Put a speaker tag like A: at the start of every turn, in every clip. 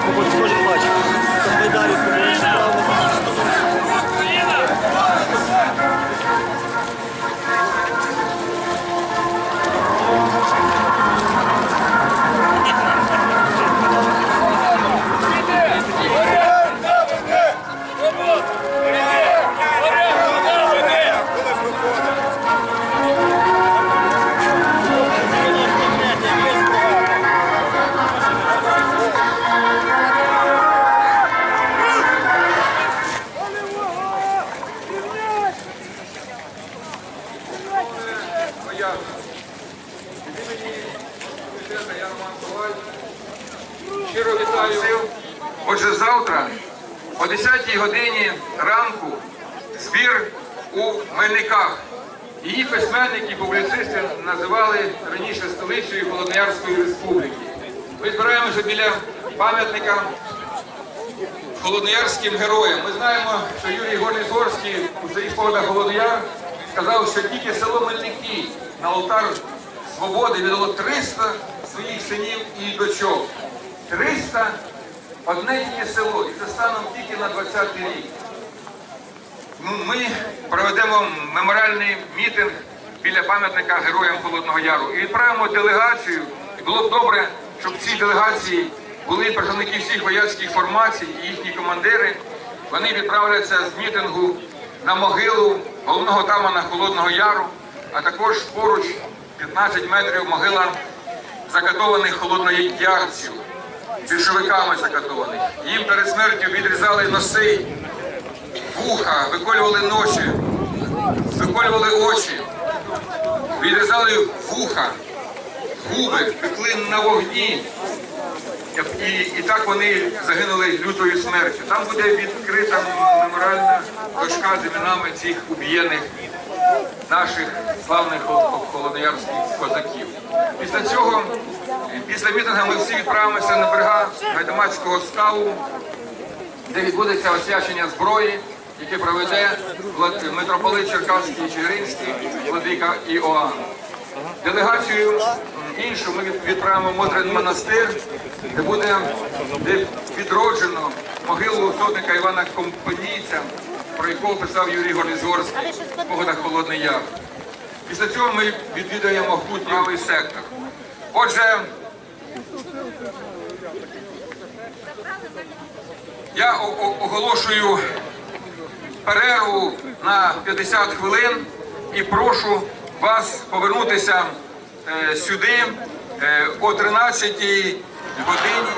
A: Кожен бачив.
B: Завтра о 10 годині ранку збір у Мельниках. Її письменники, публіцисти називали раніше столицею Холодноярської республіки. Ми збираємося біля пам'ятника холодноярським героям. Ми знаємо, що Юрій Горнізорський у своїх спогадах Холоднояр сказав, що тільки село Мельники на алтар свободи віддало 300 своїх синів і дочок. 300 одне тільки село, і це станом тільки на 20-й рік. Ну, Ми проведемо меморіальний мітинг біля пам'ятника Героям Холодного Яру і відправимо делегацію. І було б добре, щоб в цій делегації були представники всіх вояцьких формацій і їхні командири. Вони відправляться з мітингу на могилу головного тамана Холодного Яру, а також поруч 15 метрів могила закатованих холодноярців, більшовиками закатованих. Їм перед смертю відрізали носи, вуха, виколювали ночі, виколювали очі, відрізали вуха, губи, пекли на вогні. І, і так вони загинули лютою смертю. Там буде відкрита меморіальна дошка з іменами цих убієних наших славних холодноярських козаків. Після цього, після мітингу ми всі відправимося на берега Гайдамацького ставу, де відбудеться освячення зброї, яке проведе митрополит Черкаський і Чигиринський, владика Іоанн. Делегацію іншу ми відправимо в Мотрин монастир, де буде де відроджено могилу сотника Івана Компанійця, про якого писав Юрій Горізорський в погодах Холодний Яр. Після цього ми відвідаємо правий сектор. Отже, я оголошую перерву на 50 хвилин і прошу вас повернутися е, сюди е, о 13 годині.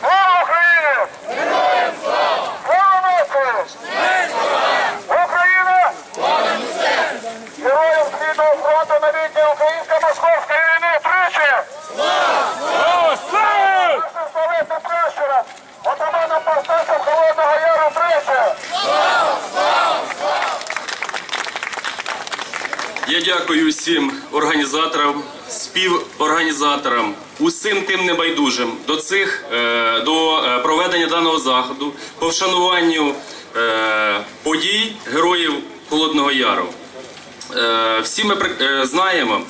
C: Слава Україні! Героям слава! Слава нації! Україна! Героям Східного фронту новітньої українсько-московської війни тричі! Слава! Слава! Нашим славетним пращурам! Отаманам повстанцям Холодного Яру тричі!
D: Я дякую всім організаторам, співорганізаторам, усім тим небайдужим до цих е, до е, проведення даного заходу по вшануванню е, подій героїв Холодного Яру. Всі ми знаємо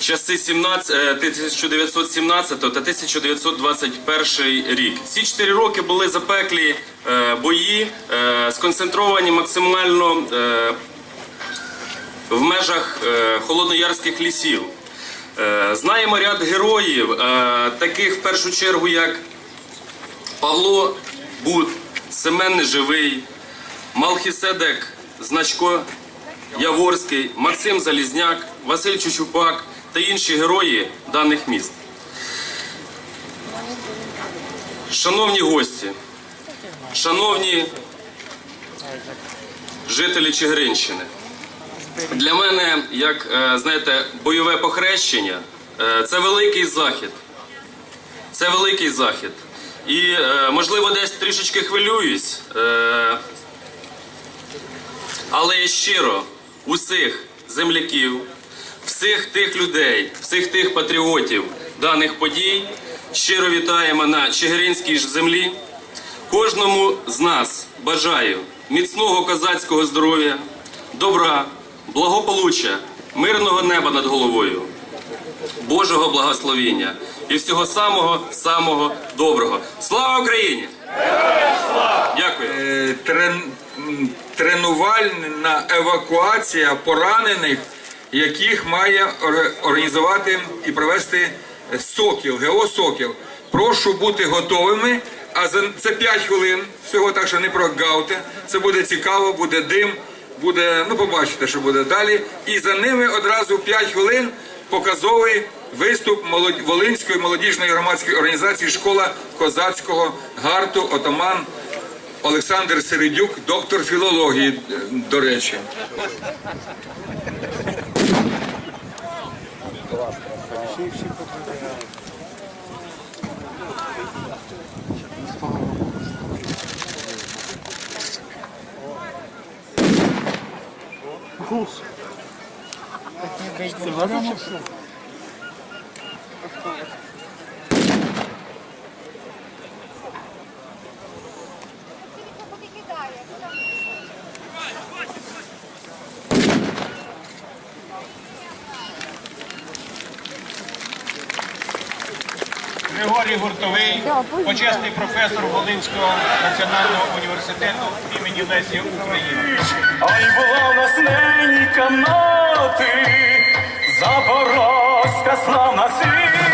D: часи 17, е, 1917 та 1921 рік. Ці чотири роки були запеклі бої, сконцентровані максимально. В межах е, холодноярських лісів. Е, знаємо ряд героїв, е, таких в першу чергу, як Павло Бут, Семен Неживий, Малхіседек Значко Яворський, Максим Залізняк, Василь Чучупак та інші герої даних міст. Шановні гості, шановні жителі Чигиринщини. Для мене, як е, знаєте, бойове похрещення е, це великий захід. Це великий захід. І, е, можливо, десь трішечки хвилююсь, але я щиро усіх земляків, всіх тих людей, всіх тих патріотів, даних подій. Щиро вітаємо на Чигиринській землі. Кожному з нас бажаю міцного козацького здоров'я, добра, благополуччя, мирного неба над головою, Божого благословіння і всього самого самого доброго. Слава Україні! Дякую.
B: Е, трен, тренувальна евакуація поранених, яких має організувати і провести Сокіл, ГО Сокіл. Прошу бути готовими. А за це 5 хвилин всього, так що не прогавте. Це буде цікаво, буде дим, буде, ну побачите, що буде далі. І за ними одразу 5 хвилин показовий виступ Волинської молодіжної громадської організації Школа козацького гарту Отаман Олександр Середюк, доктор філології, до речі.
C: Григорій Гуртовий, почесний професор Волинського національного університету імені Лесі України.
A: Ай була в нас нині канати, Запорозька славна січ.